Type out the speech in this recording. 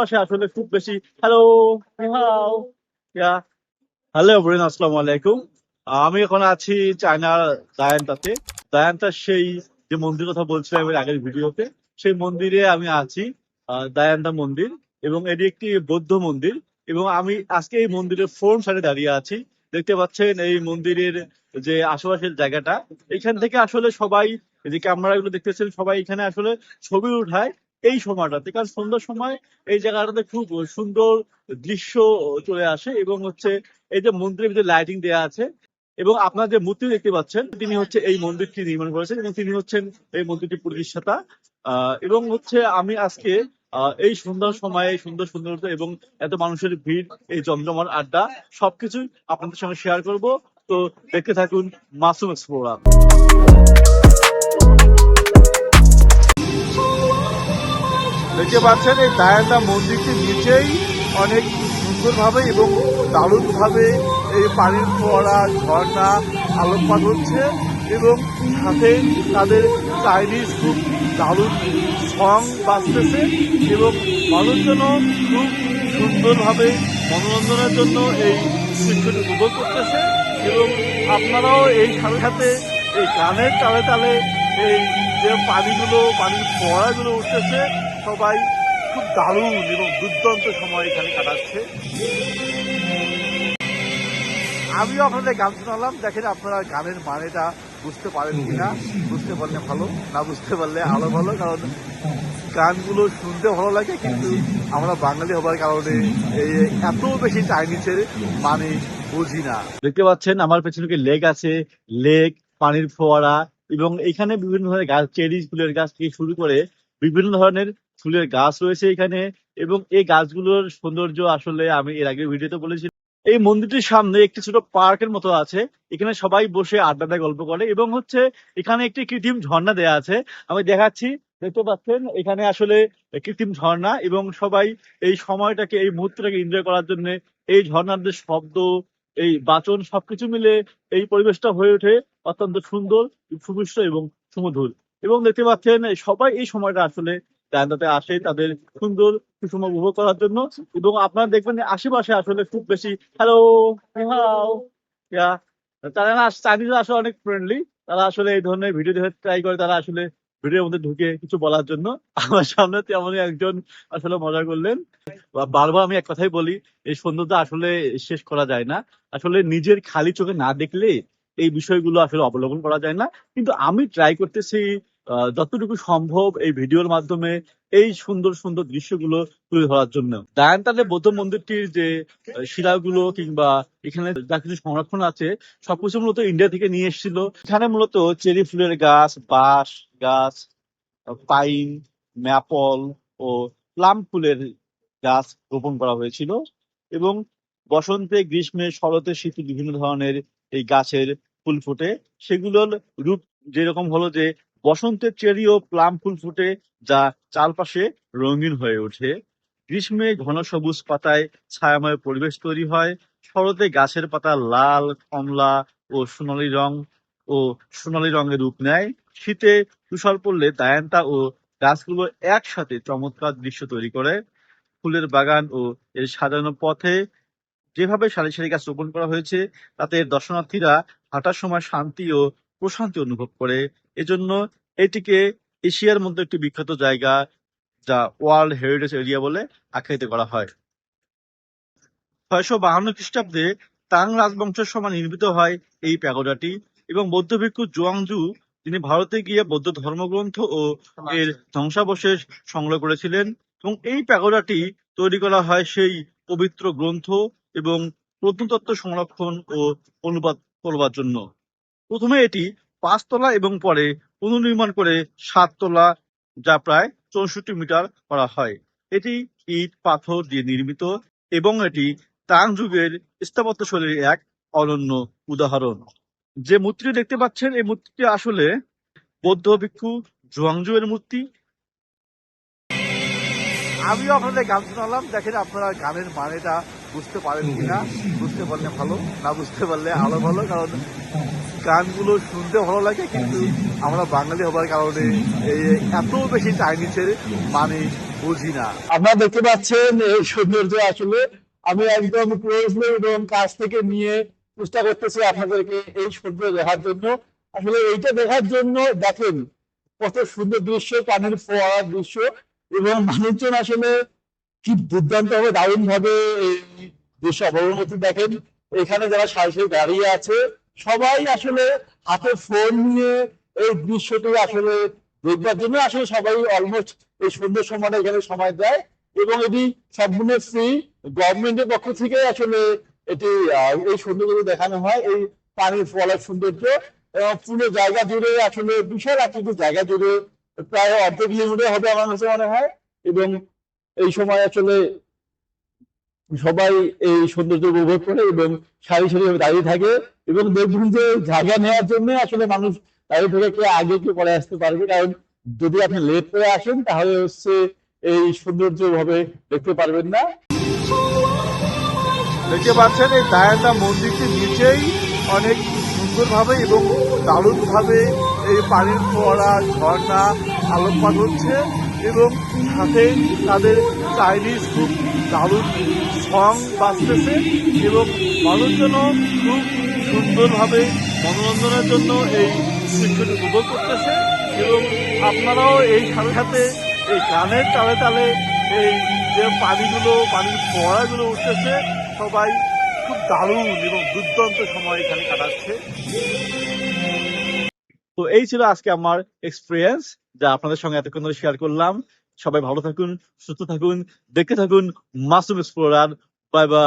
পাশে আসলে খুব বেশি হ্যালো হ্যালো এভরিওয়ান আসসালামু আলাইকুম। আমি এখন আছি চায়নার দায়ান্তাতে। দায়ান্তার সেই যে মন্দির কথা বলছিলাম এর আগের ভিডিওতে, সেই মন্দিরে আমি আছি দায়ান্তা মন্দির এবং এটি একটি বৌদ্ধ মন্দির এবং আমি আজকে এই মন্দিরের ফ্রন্ট সাইডে দাঁড়িয়ে আছি। দেখতে পাচ্ছেন এই মন্দিরের যে আশেপাশের জায়গাটা, এখান থেকে আসলে সবাই যে ক্যামেরাগুলো দেখতেছেন, সবাই এখানে আসলে ছবি উঠায় এই সময়টাতে, কারণ সন্ধ্যার সময় এই জায়গাটাতে খুব সুন্দর দৃশ্য চলে আসে এবং হচ্ছে এই যে মন্দিরের ভিতরে লাইটিং দেওয়া আছে এবং আপনার যে মূর্তি দেখতে পাচ্ছেন, তিনি হচ্ছে এই মন্দিরটি নির্মাণ করেছেন এবং তিনি হচ্ছেন এই মন্দিরটি প্রতিষ্ঠাতা। এবং হচ্ছে আমি আজকে এই সন্ধ্যার সময় সুন্দর সুন্দরতা এবং এত মানুষের ভিড়, এই জমজমার আড্ডা সবকিছুই আপনাদের সঙ্গে শেয়ার করব। তো দেখতে থাকুন মাসুম এক্সপ্লোরার দেখতে পাচ্ছেন, এই দায়ান্দা মন্দিরটির নিচেই অনেক সুন্দরভাবে এবং দারুণভাবে এই পানির ফোয়ারা, ঝর্ণা আলোকপাত হচ্ছে এবং সাথে তাদের চাইনিজ খুব দারুণ সং বাজতেছে এবং মানুষজনও খুব সুন্দরভাবে মনোরঞ্জনের জন্য এই দৃশ্যটি উপভোগ করতেছে এবং আপনারাও এই সাথে সাথে এই গানের তালে তালে এই যে পানিগুলো, পানির ফোয়ারাগুলো উঠতেছে সবাই খুব দারুণ এবং দুর্দান্ত সময় এখানে কাটাচ্ছে। আমিও আপনাদের গান শোনালাম। দেখেন আপনারা গানের মানেটা বুঝতে পারেন কিনা। বুঝতে পারলে ভালো, না বুঝতে পারলে আরও ভালো, কারণ গানগুলো শুনতে ভালো লাগে, কিন্তু আমরা বাঙালি হবার কারণে এই এত বেশি চাইনিজের মানে বুঝি না। দেখতে পাচ্ছেন, আমার পেছনে কি লেক আছে? লেক, পানির ফোয়ারা, এবং এখানে বিভিন্ন ধরনের গাছ চেরি ফুলের গাছ থেকে শুরু করে বিভিন্ন ধরনের ফুলের গাছ রয়েছে এখানে এবং এই গাছগুলোর সৌন্দর্য আসলে আমি এর আগে ভিডিওতে বলেছি। এই মন্দিরটির সামনে একটি ছোট পার্কের মতো আছে। এখানে সবাই বসে আড্ডা দেয়, গল্প করে এবং হচ্ছে এখানে একটি কৃত্রিম ঝর্ণা দেয়া আছে। আমি দেখাচ্ছি, দেখতে পাচ্ছেন? এখানে আসলে কৃত্রিম ঝর্ণা এবং সবাই এই সময়টাকে, এই মুহূর্তটাকে এনজয় করার জন্য এই ঝর্ণার যে শব্দ, এই বাচন সবকিছু মিলে এই পরিবেশটা হয়ে ওঠে। অত্যন্ত সুন্দর সুমিষ্ট এবং সুমধুর। এবং দেখতে পাচ্ছেন, সবাই এই সময়টা আসলে জায়গাতে আসে তাদের সুন্দর সুষম উপভোগ করার জন্য। এবং আপনারা দেখবেন আশেপাশে আসলে খুব বেশি হ্যালো তারা না চাইনিজরা আসলে অনেক ফ্রেন্ডলি তারা আসলে এই ধরনের ভিডিও দেখে ট্রাই করে তারা আসলে ভিডিওর মধ্যে ঢুকে কিছু বলার জন্য। আমার সামনে তেমনই একজন আসলে মজা করলেন। বারবার আমি এক কথাই বলি, এই সৌন্দর্য আসলে শেষ করা যায় না। আসলে নিজের খালি চোখে না দেখলে এই বিষয়গুলো আসলে অবলম্বন করা যায় না। কিন্তু আমি ট্রাই করতেছি যতটুকু সম্ভব এই ভিডিওর মাধ্যমে এই সুন্দর সুন্দর দৃশ্যগুলো তুলে ধরার জন্য। দায়ান্তাদের বৌদ্ধ মন্দিরটির যে শিলাগুলো কিংবা এখানে যা কিছু সংরক্ষণ আছে, সবকিছু মূলত ইন্ডিয়া থেকে নিয়ে এসেছিল। এখানে মূলত চেরি ফুলের গাছ, বাঁশ, গাছ, পাইন, ম্যাপল ও প্লাম ফুলের গাছ রোপণ করা হয়েছিল এবং বসন্তে, গ্রীষ্মে, শরতে শীতে বিভিন্ন ধরনের এই গাছের ফুল ফোটে। সেগুলোর রূপ যেরকম হলো যে বসন্তের চেরি ও প্লাম ফুল ফুটে যা চারপাশে রঙিন হয়ে ওঠে। গ্রীষ্মে ঘন সবুজ পাতায় ছায়াময় পরিবেশ তৈরি হয়। শরতে গাছের পাতা লাল, কমলা ও সোনালী রং ও সোনালী রঙের রূপ নেয়। শীতে তুষার পড়লে দায়ান্তা ও গাছগুলো একসাথে চমৎকার দৃশ্য তৈরি করে। ফুলের বাগান ও এর সাজানো পথে যেভাবে সারি সারি গাছ রোপণ করা হয়েছে, তাতে দর্শনার্থীরা হাঁটার সময় শান্তি ও প্রশান্তি অনুভব করে। এজন্য এটিকে এশিয়ার মধ্যে একটি বিখ্যাত জায়গা, যা ওয়ার্ল্ড হেরিটেজ এরিয়া বলে আখ্যায়িত করা হয়। ছয়শো বাহান্ন খ্রিস্টাব্দে তাং রাজবংশের সময় নির্মিত হয় এই প্যাগোডাটি এবং বৌদ্ধ ভিক্ষু জুয়াংজু তিনি ভারতে গিয়ে বৌদ্ধ ধর্মগ্রন্থ ও এর ধ্বংসাবশেষ সংগ্রহ করেছিলেন এবং এই প্যাগোডাটি তৈরি করা হয় সেই পবিত্র গ্রন্থ এবং প্রত্নতত্ত্ব সংরক্ষণ ও অনুবাদ করবার জন্য। প্রথমে এটি পাঁচতলা এবং পরে পুনর্নির্মাণ করে সাততলা যা প্রায় চৌষট্টি মিটার করা হয়। এটি ইট, পাথর দিয়ে নির্মিত এবং এটি তাং যুগের স্থাপত্য শৈলীর এক অনন্য উদাহরণ। যে মূর্তিটি দেখতে পাচ্ছেন, এই মূর্তিটি আসলে বৌদ্ধ ভিক্ষু জুয়াংজু এর মূর্তি। আমিও আপনাদের গান শোনালাম। দেখেন আপনারা গানের মানেটা বুঝতে পারেন কিনা, বুঝতে পারলে ভালো, না বুঝতে পারলে আরও ভালো, কারণ গানগুলো শুনতে ভালো লাগে, কিন্তু আমরা বাঙালি হবার কারণে এত বেশি চাইনিজের মানে বুঝি না। আপনারা দেখতে পাচ্ছেন এই সৌন্দর্য আসলে। আমি একদম ক্লোজলি এবং কাছ থেকে নিয়ে চেষ্টা করতেছি আপনাদেরকে এই সৌন্দর্য দেখার জন্য। আসলে এইটা দেখার জন্য দেখেন, কত সুন্দর দৃশ্য পানির ফোয়ারার দৃশ্য এবং মানুষজন আসলে কি দুর্দান্ত ভাবে দারুণ ভাবে এই দৃশ্য অবলম্বন দেখেন। এখানে যারা সারি দাঁড়িয়ে আছে সবাই আসলে হাতে ফোন নিয়ে এই দৃশ্যটি আসলে দেখবার জন্য আসলে সবাই অলমোস্ট এই সুন্দর সময়টা এখানে সময় দেয় এবং এটি সম্পূর্ণ ফ্রি গভর্নমেন্টের পক্ষ থেকে আসলে এটি এই সৌন্দর্য দেখানো হয়, এই পানির ফলার সৌন্দর্য। এবং পুরো জায়গা জুড়ে আসলে বিশাল আকৃতির জায়গা জুড়ে প্রায় অর্ধ কিলোমিটার হবে আমার কাছে মনে হয়। এবং এই সময় আসলে সবাই এই সৌন্দর্য উপভোগ করে এবং সারি সারি দাঁড়িয়ে থাকে এবং দেখবেন যে জায়গা নেওয়ার জন্য আসলে মানুষ দাঁড়িয়ে থেকে কে আগে কে পরে আসতে পারবে। কারণ যদি আপনি লেট করে আসেন, তাহলে হচ্ছে এই সৌন্দর্য ভাবে দেখতে পারবেন না। দেখতে পাচ্ছেন, এই দায়াটা মন্দিরটির নিচেই অনেক সুন্দরভাবে এবং দারুণভাবে এই পানির ফোয়ারা, ঝর্ণা আলোকপাত হচ্ছে। এবং সাথে তাদের চাইনিজ খুব দারুণ সং বাজতেছে এবং মানুষজনও খুব সুন্দরভাবে মনোরঞ্জনের জন্য এই দৃশ্যটি উপভোগ করতেছে এবং আপনারাও এই সাথে সাথে এই গানের তালে তালে এই যে পানিগুলো, পানির ফোয়ারাগুলো উঠতেছে, সবাই খুব দারুণ এবং দুর্দান্ত সময় এখানে কাটাচ্ছে। তো এই ছিল আজকে আমার এক্সপিরিয়েন্স যা আপনাদের সঙ্গে এতক্ষণ ধরে শেয়ার করলাম। সবাই ভালো থাকুন, সুস্থ থাকুন, দেখতে থাকুন মাসুম এক্সপ্লোরার বাই বাই